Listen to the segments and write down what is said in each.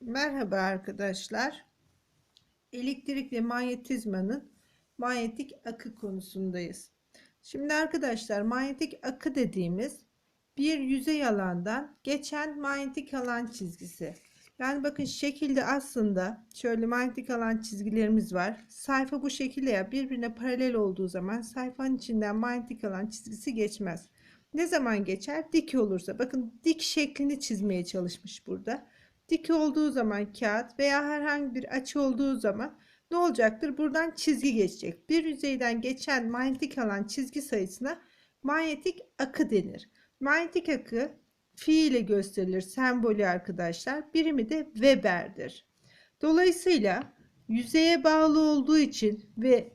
Merhaba arkadaşlar. Elektrik ve manyetizmanın manyetik akı konusundayız. Şimdi arkadaşlar manyetik akı dediğimiz bir yüzey alandan geçen manyetik alan çizgisi. Yani bakın şekilde aslında şöyle manyetik alan çizgilerimiz var. Sayfa bu şekilde ya birbirine paralel olduğu zaman sayfanın içinden manyetik alan çizgisi geçmez. Ne zaman geçer? Dik olursa. Bakın dik şeklini çizmeye çalışmış burada dik olduğu zaman kağıt veya herhangi bir açı olduğu zaman ne olacaktır? Buradan çizgi geçecek. Bir yüzeyden geçen manyetik alan çizgi sayısına manyetik akı denir. Manyetik akı fi ile gösterilir sembolü arkadaşlar. Birimi de Weber'dir. Dolayısıyla yüzeye bağlı olduğu için ve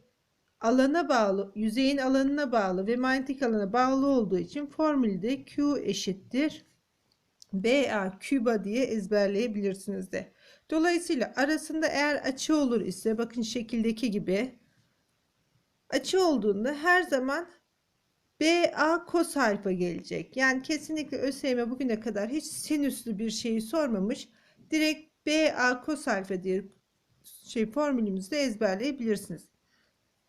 alana bağlı, yüzeyin alanına bağlı ve manyetik alana bağlı olduğu için formülde Q eşittir BA küba diye ezberleyebilirsiniz de. Dolayısıyla arasında eğer açı olur ise bakın şekildeki gibi açı olduğunda her zaman BA kos alfa gelecek. Yani kesinlikle ÖSYM bugüne kadar hiç sinüslü bir şeyi sormamış. Direkt BA kos alfa diye şey formülümüzde ezberleyebilirsiniz.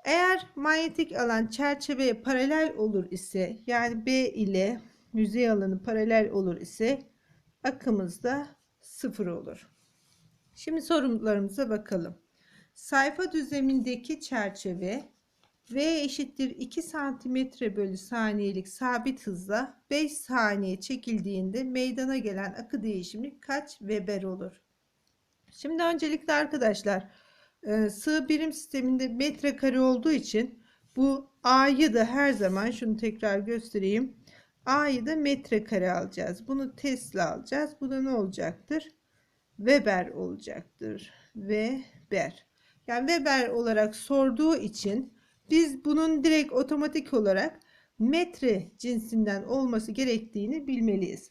Eğer manyetik alan çerçeveye paralel olur ise yani B ile yüzey alanı paralel olur ise akımız da sıfır olur. Şimdi sorumlularımıza bakalım. Sayfa düzlemindeki çerçeve V eşittir 2 santimetre bölü saniyelik sabit hızla 5 saniye çekildiğinde meydana gelen akı değişimi kaç Weber olur? Şimdi öncelikle arkadaşlar e, sığ birim sisteminde metrekare olduğu için bu A'yı da her zaman şunu tekrar göstereyim. A'yı da metrekare alacağız. Bunu Tesla alacağız. Bu da ne olacaktır? Weber olacaktır. Weber. Yani Weber olarak sorduğu için biz bunun direkt otomatik olarak metre cinsinden olması gerektiğini bilmeliyiz.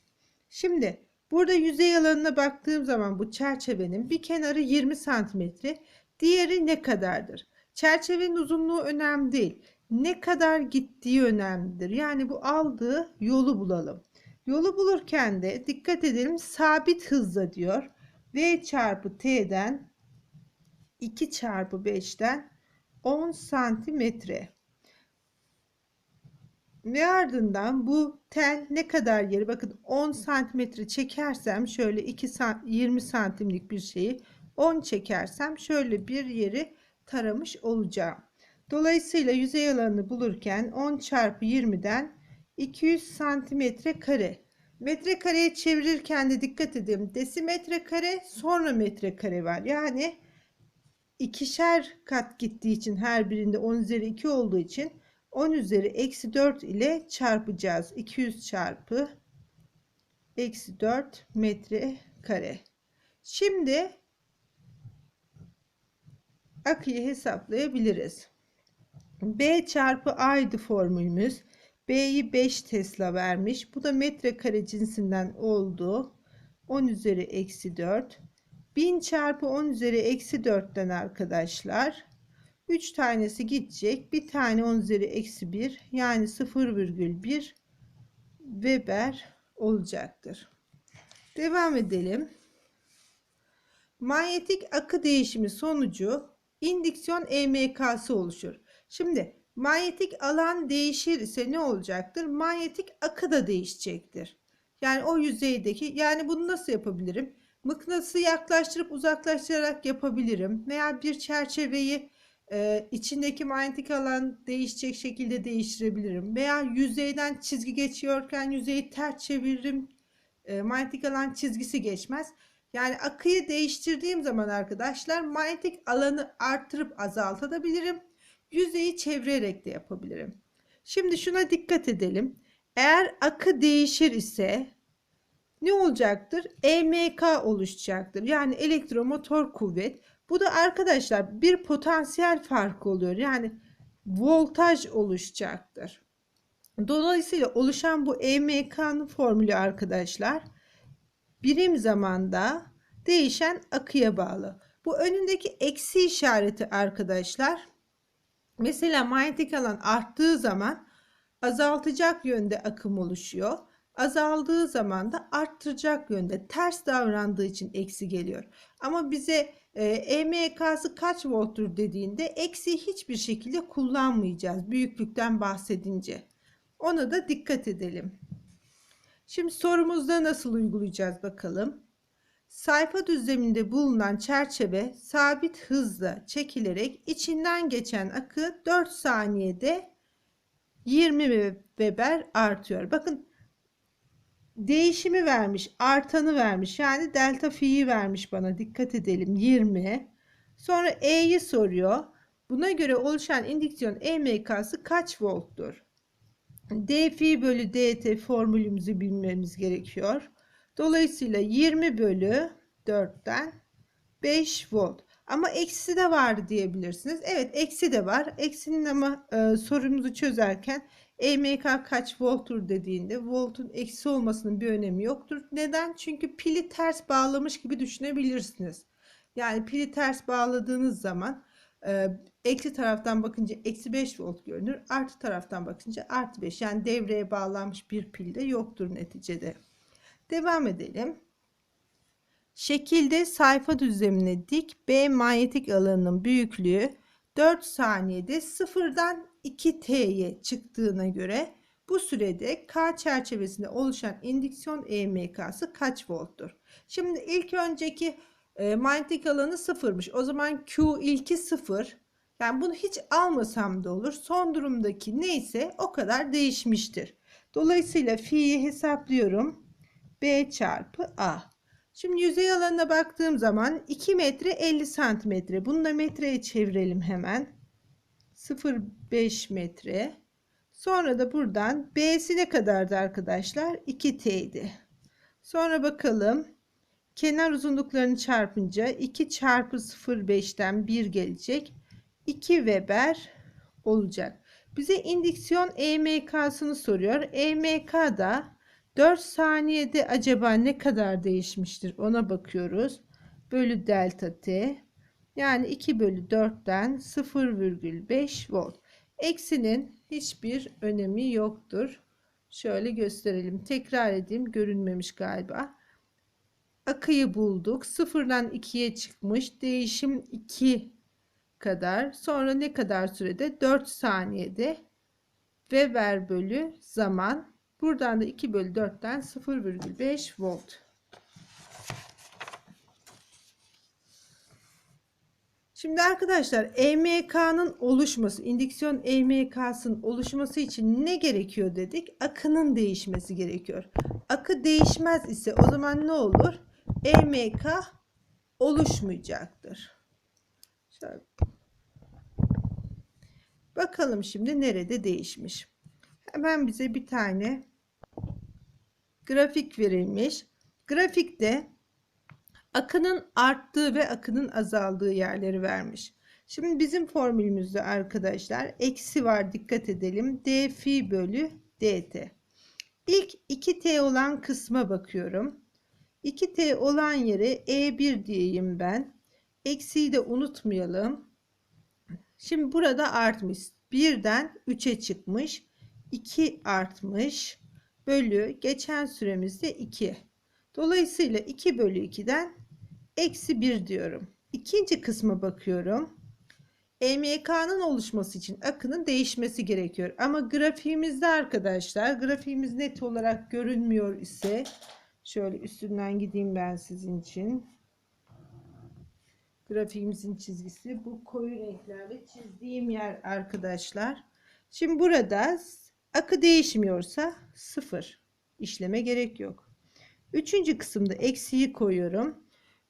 Şimdi burada yüzey alanına baktığım zaman bu çerçevenin bir kenarı 20 santimetre, diğeri ne kadardır? Çerçevenin uzunluğu önemli değil ne kadar gittiği önemlidir. Yani bu aldığı yolu bulalım. Yolu bulurken de dikkat edelim sabit hızla diyor. V çarpı T'den 2 çarpı 5'ten 10 santimetre. Ve ardından bu tel ne kadar yeri bakın 10 santimetre çekersem şöyle 2 20 santimlik bir şeyi 10 çekersem şöyle bir yeri taramış olacağım. Dolayısıyla yüzey alanını bulurken 10 çarpı 20'den 200 santimetre kare. Metrekareye çevirirken de dikkat edin. Desimetre kare sonra metrekare var. Yani ikişer kat gittiği için her birinde 10 üzeri 2 olduğu için 10 üzeri eksi 4 ile çarpacağız. 200 çarpı eksi 4 metre kare. Şimdi akıyı hesaplayabiliriz. B çarpı A'ydı formülümüz. B'yi 5 Tesla vermiş. Bu da metrekare cinsinden oldu. 10 üzeri eksi 4. 1000 çarpı 10 üzeri eksi 4'ten arkadaşlar. 3 tanesi gidecek. Bir tane 10 üzeri eksi 1 yani 0,1 Weber olacaktır. Devam edelim. Manyetik akı değişimi sonucu indüksiyon EMK'sı oluşur. Şimdi manyetik alan değişir ise ne olacaktır? Manyetik akı da değişecektir. Yani o yüzeydeki yani bunu nasıl yapabilirim? Mıknatısı yaklaştırıp uzaklaştırarak yapabilirim. Veya bir çerçeveyi e, içindeki manyetik alan değişecek şekilde değiştirebilirim. Veya yüzeyden çizgi geçiyorken yüzeyi ters çeviririm. E, manyetik alan çizgisi geçmez. Yani akıyı değiştirdiğim zaman arkadaşlar manyetik alanı arttırıp azaltabilirim yüzeyi çevirerek de yapabilirim. Şimdi şuna dikkat edelim. Eğer akı değişir ise ne olacaktır? EMK oluşacaktır. Yani elektromotor kuvvet. Bu da arkadaşlar bir potansiyel farkı oluyor. Yani voltaj oluşacaktır. Dolayısıyla oluşan bu EMK'nın formülü arkadaşlar birim zamanda değişen akıya bağlı. Bu önündeki eksi işareti arkadaşlar Mesela manyetik alan arttığı zaman azaltacak yönde akım oluşuyor. Azaldığı zaman da arttıracak yönde ters davrandığı için eksi geliyor. Ama bize e, EMK'sı kaç volttur dediğinde eksi hiçbir şekilde kullanmayacağız büyüklükten bahsedince. Ona da dikkat edelim. Şimdi sorumuzda nasıl uygulayacağız bakalım. Sayfa düzleminde bulunan çerçeve sabit hızla çekilerek içinden geçen akı 4 saniyede 20 Weber artıyor. Bakın değişimi vermiş, artanı vermiş. Yani delta fi'yi vermiş bana. Dikkat edelim 20. Sonra E'yi soruyor. Buna göre oluşan indüksiyon EMK'sı kaç volttur? D fi bölü dt formülümüzü bilmemiz gerekiyor. Dolayısıyla 20 bölü 4'ten 5 volt. Ama eksi de var diyebilirsiniz. Evet eksi de var. Eksinin ama e, sorumuzu çözerken EMK kaç volttur dediğinde voltun eksi olmasının bir önemi yoktur. Neden? Çünkü pili ters bağlamış gibi düşünebilirsiniz. Yani pili ters bağladığınız zaman e, eksi taraftan bakınca eksi 5 volt görünür. Artı taraftan bakınca artı 5. Yani devreye bağlanmış bir pil de yoktur neticede. Devam edelim. Şekilde sayfa düzlemine dik B manyetik alanının büyüklüğü 4 saniyede sıfırdan 2T'ye çıktığına göre bu sürede K çerçevesinde oluşan indüksiyon EMK'sı kaç volttur? Şimdi ilk önceki e, manyetik alanı sıfırmış. O zaman Q ilki sıfır. Yani bunu hiç almasam da olur. Son durumdaki neyse o kadar değişmiştir. Dolayısıyla fi'yi hesaplıyorum. B çarpı A. Şimdi yüzey alanına baktığım zaman 2 metre 50 santimetre. Bunu da metreye çevirelim hemen. 0,5 metre. Sonra da buradan B'si ne kadardı arkadaşlar? 2T idi. Sonra bakalım. Kenar uzunluklarını çarpınca 2 çarpı 0,5'ten 1 gelecek. 2 Weber olacak. Bize indüksiyon EMK'sını soruyor. EMK da 4 saniyede acaba ne kadar değişmiştir ona bakıyoruz. Bölü delta t. Yani 2 bölü 4'ten 0,5 volt. Eksinin hiçbir önemi yoktur. Şöyle gösterelim. Tekrar edeyim. Görünmemiş galiba. Akıyı bulduk. Sıfırdan 2'ye çıkmış. Değişim 2 kadar. Sonra ne kadar sürede? 4 saniyede. Weber bölü zaman Buradan da 2 bölü 4'ten 0,5 volt. Şimdi arkadaşlar EMK'nın oluşması, indüksiyon EMK'sının oluşması için ne gerekiyor dedik? Akının değişmesi gerekiyor. Akı değişmez ise o zaman ne olur? EMK oluşmayacaktır. Şöyle. Bakalım şimdi nerede değişmiş. Hemen bize bir tane grafik verilmiş. Grafikte akının arttığı ve akının azaldığı yerleri vermiş. Şimdi bizim formülümüzde arkadaşlar eksi var dikkat edelim. d fi bölü dt. İlk 2t olan kısma bakıyorum. 2t olan yere e1 diyeyim ben. Eksiyi de unutmayalım. Şimdi burada artmış. 1'den 3'e çıkmış. 2 artmış bölü geçen süremizde 2. Dolayısıyla 2 bölü 2'den eksi 1 diyorum. İkinci kısma bakıyorum. EMK'nın oluşması için akının değişmesi gerekiyor. Ama grafiğimizde arkadaşlar grafiğimiz net olarak görünmüyor ise şöyle üstünden gideyim ben sizin için. Grafiğimizin çizgisi bu koyu renklerle çizdiğim yer arkadaşlar. Şimdi burada Akı değişmiyorsa sıfır. İşleme gerek yok. Üçüncü kısımda eksiği koyuyorum.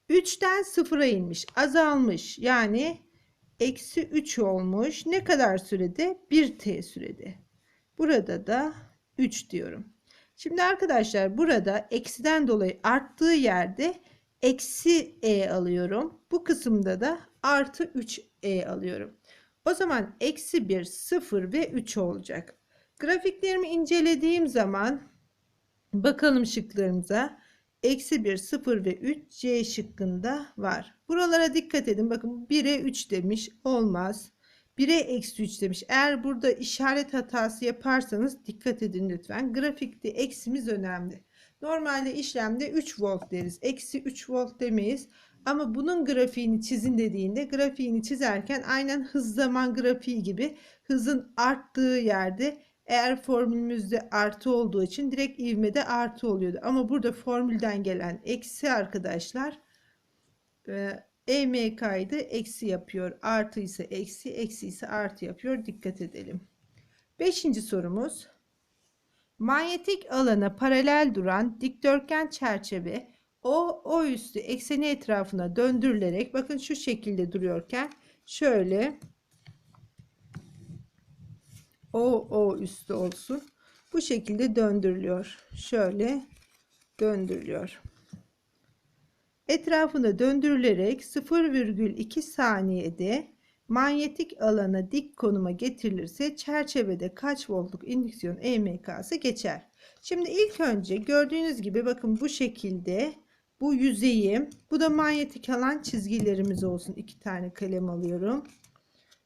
3'ten sıfıra inmiş. Azalmış. Yani eksi 3 olmuş. Ne kadar sürede? 1t sürede. Burada da 3 diyorum. Şimdi arkadaşlar burada eksiden dolayı arttığı yerde eksi e alıyorum. Bu kısımda da artı 3 e alıyorum. O zaman eksi 1, 0 ve 3 olacak. Grafiklerimi incelediğim zaman bakalım şıklarımıza. Eksi 1, 0 ve 3 C şıkkında var. Buralara dikkat edin. Bakın 1'e 3 demiş. Olmaz. 1'e eksi 3 demiş. Eğer burada işaret hatası yaparsanız dikkat edin lütfen. Grafikte eksimiz önemli. Normalde işlemde 3 volt deriz. Eksi 3 volt demeyiz. Ama bunun grafiğini çizin dediğinde grafiğini çizerken aynen hız zaman grafiği gibi hızın arttığı yerde eğer formülümüzde artı olduğu için direkt ivmede artı oluyordu. Ama burada formülden gelen eksi arkadaşlar e, EMK'ydı eksi yapıyor. Artı ise eksi, eksi ise artı yapıyor. Dikkat edelim. Beşinci sorumuz. Manyetik alana paralel duran dikdörtgen çerçeve o, o üstü ekseni etrafına döndürülerek bakın şu şekilde duruyorken şöyle o, o üstü olsun. Bu şekilde döndürülüyor. Şöyle döndürülüyor. Etrafında döndürülerek 0,2 saniyede manyetik alana dik konuma getirilirse çerçevede kaç voltluk indüksiyon EMK'sı geçer. Şimdi ilk önce gördüğünüz gibi bakın bu şekilde bu yüzeyi bu da manyetik alan çizgilerimiz olsun. iki tane kalem alıyorum.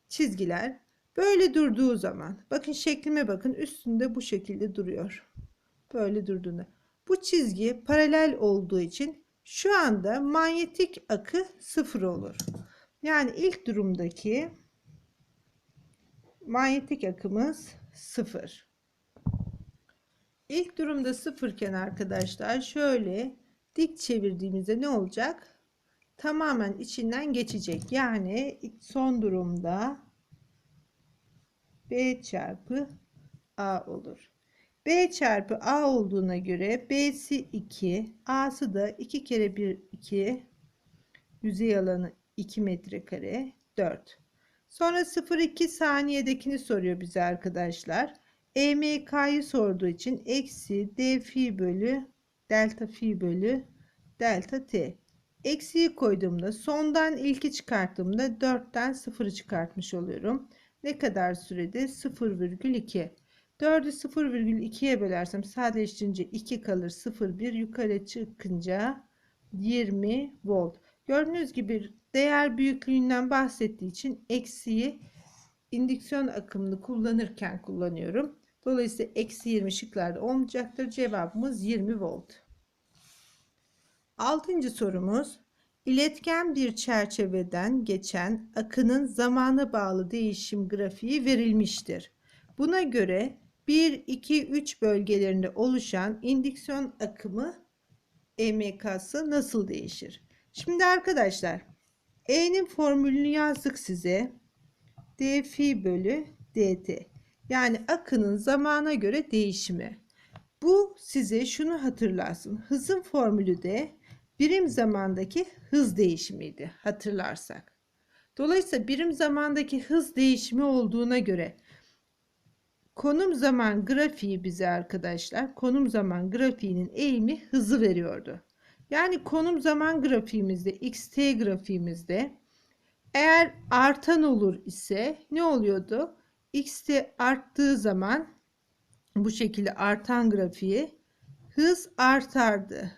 Çizgiler böyle durduğu zaman bakın şeklime bakın üstünde bu şekilde duruyor. Böyle durduğunda. Bu çizgi paralel olduğu için şu anda manyetik akı sıfır olur. Yani ilk durumdaki manyetik akımız sıfır. İlk durumda sıfırken arkadaşlar şöyle dik çevirdiğimizde ne olacak? Tamamen içinden geçecek. Yani son durumda B çarpı A olur. B çarpı A olduğuna göre B'si 2, A'sı da 2 kere 1 2 yüzey alanı 2 metrekare 4. Sonra 0,2 saniyedekini soruyor bize arkadaşlar. EMK'yı sorduğu için eksi D fi bölü delta fi bölü delta t. Eksiyi koyduğumda sondan ilki çıkarttığımda 4'ten 0'ı çıkartmış oluyorum. Ne kadar sürede? 0,2. 4'ü 0,2'ye bölersem sadeleştirince 2 kalır 0,1 yukarı çıkınca 20 volt. Gördüğünüz gibi değer büyüklüğünden bahsettiği için eksiyi indüksiyon akımını kullanırken kullanıyorum. Dolayısıyla eksi 20 şıklarda olmayacaktır. Cevabımız 20 volt. Altıncı sorumuz. İletken bir çerçeveden geçen akının zamana bağlı değişim grafiği verilmiştir. Buna göre 1, 2, 3 bölgelerinde oluşan indüksiyon akımı EMK'sı nasıl değişir? Şimdi arkadaşlar E'nin formülünü yazdık size. D fi bölü dt. Yani akının zamana göre değişimi. Bu size şunu hatırlarsın. Hızın formülü de birim zamandaki hız değişimiydi hatırlarsak. Dolayısıyla birim zamandaki hız değişimi olduğuna göre konum zaman grafiği bize arkadaşlar konum zaman grafiğinin eğimi hızı veriyordu. Yani konum zaman grafiğimizde xt grafiğimizde eğer artan olur ise ne oluyordu? xt arttığı zaman bu şekilde artan grafiği hız artardı.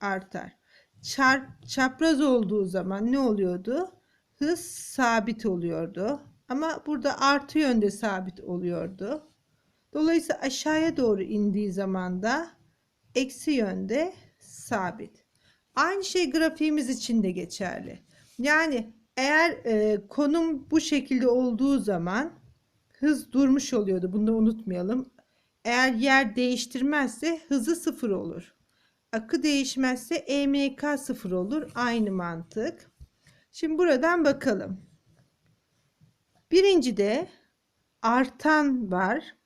Artar. Çarp, çapraz olduğu zaman ne oluyordu? Hız sabit oluyordu. Ama burada artı yönde sabit oluyordu. Dolayısıyla aşağıya doğru indiği zaman da eksi yönde sabit. Aynı şey grafiğimiz için de geçerli. Yani eğer e, konum bu şekilde olduğu zaman hız durmuş oluyordu. Bunu da unutmayalım. Eğer yer değiştirmezse hızı sıfır olur. Akı değişmezse EMK sıfır olur. Aynı mantık. Şimdi buradan bakalım. Birincide artan var.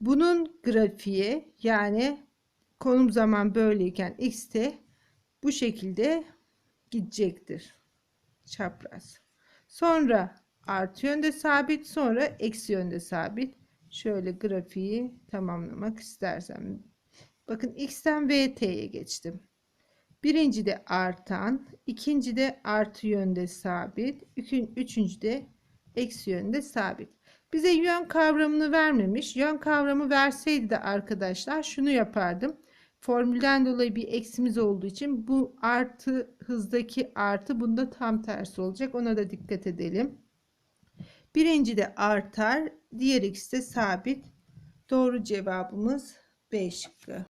Bunun grafiği yani konum zaman böyleyken x'te bu şekilde gidecektir. Çapraz. Sonra artı yönde sabit sonra eksi yönde sabit. Şöyle grafiği tamamlamak istersem. Bakın x'ten vt'ye geçtim. Birinci de artan, ikinci de artı yönde sabit, üçüncü de eksi yönde sabit. Bize yön kavramını vermemiş. Yön kavramı verseydi de arkadaşlar şunu yapardım. Formülden dolayı bir eksimiz olduğu için bu artı hızdaki artı bunda tam tersi olacak. Ona da dikkat edelim. Birinci de artar, diğer ikisi de sabit. Doğru cevabımız B şıkkı.